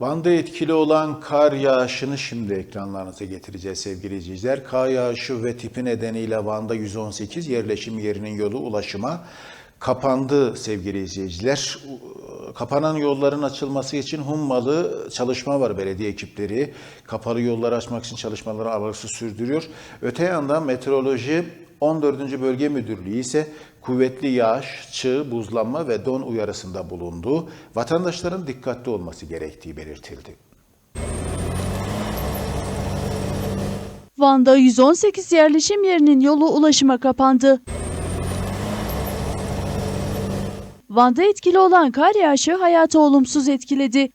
Van'da etkili olan kar yağışını şimdi ekranlarınıza getireceğiz sevgili izleyiciler. Kar yağışı ve tipi nedeniyle Van'da 118 yerleşim yerinin yolu ulaşıma kapandı sevgili izleyiciler. Kapanan yolların açılması için hummalı çalışma var belediye ekipleri. Kapalı yolları açmak için çalışmaları aralıksız sürdürüyor. Öte yandan meteoroloji 14. Bölge Müdürlüğü ise kuvvetli yağış, çığ, buzlanma ve don uyarısında bulundu. Vatandaşların dikkatli olması gerektiği belirtildi. Van'da 118 yerleşim yerinin yolu ulaşıma kapandı. Van'da etkili olan kar yağışı hayatı olumsuz etkiledi.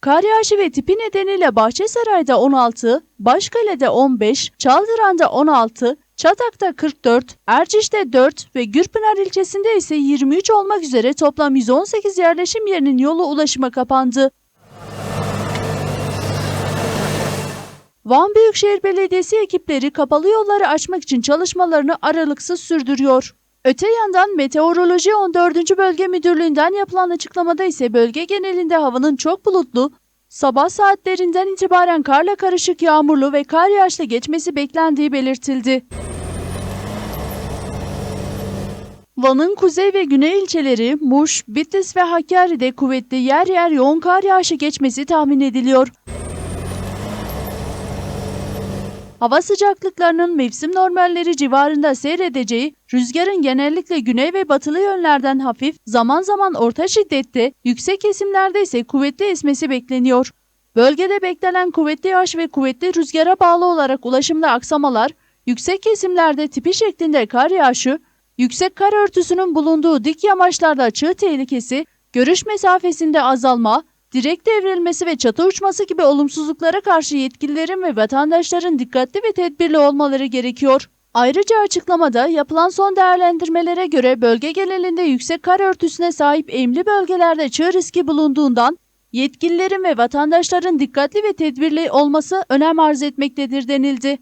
Kar yağışı ve tipi nedeniyle Bahçesaray'da 16, Başkale'de 15, Çaldıran'da 16, Çatak'ta 44, Erciş'te 4 ve Gürpınar ilçesinde ise 23 olmak üzere toplam 118 yerleşim yerinin yolu ulaşıma kapandı. Van Büyükşehir Belediyesi ekipleri kapalı yolları açmak için çalışmalarını aralıksız sürdürüyor. Öte yandan Meteoroloji 14. Bölge Müdürlüğü'nden yapılan açıklamada ise bölge genelinde havanın çok bulutlu, sabah saatlerinden itibaren karla karışık yağmurlu ve kar yağışlı geçmesi beklendiği belirtildi. Van'ın kuzey ve güney ilçeleri Muş, Bitlis ve Hakkari'de kuvvetli yer yer yoğun kar yağışı geçmesi tahmin ediliyor. Hava sıcaklıklarının mevsim normalleri civarında seyredeceği, rüzgarın genellikle güney ve batılı yönlerden hafif, zaman zaman orta şiddette, yüksek kesimlerde ise kuvvetli esmesi bekleniyor. Bölgede beklenen kuvvetli yağış ve kuvvetli rüzgara bağlı olarak ulaşımda aksamalar, yüksek kesimlerde tipi şeklinde kar yağışı, yüksek kar örtüsünün bulunduğu dik yamaçlarda çığ tehlikesi, görüş mesafesinde azalma, direk devrilmesi ve çatı uçması gibi olumsuzluklara karşı yetkililerin ve vatandaşların dikkatli ve tedbirli olmaları gerekiyor. Ayrıca açıklamada yapılan son değerlendirmelere göre bölge genelinde yüksek kar örtüsüne sahip emli bölgelerde çığ riski bulunduğundan yetkililerin ve vatandaşların dikkatli ve tedbirli olması önem arz etmektedir denildi.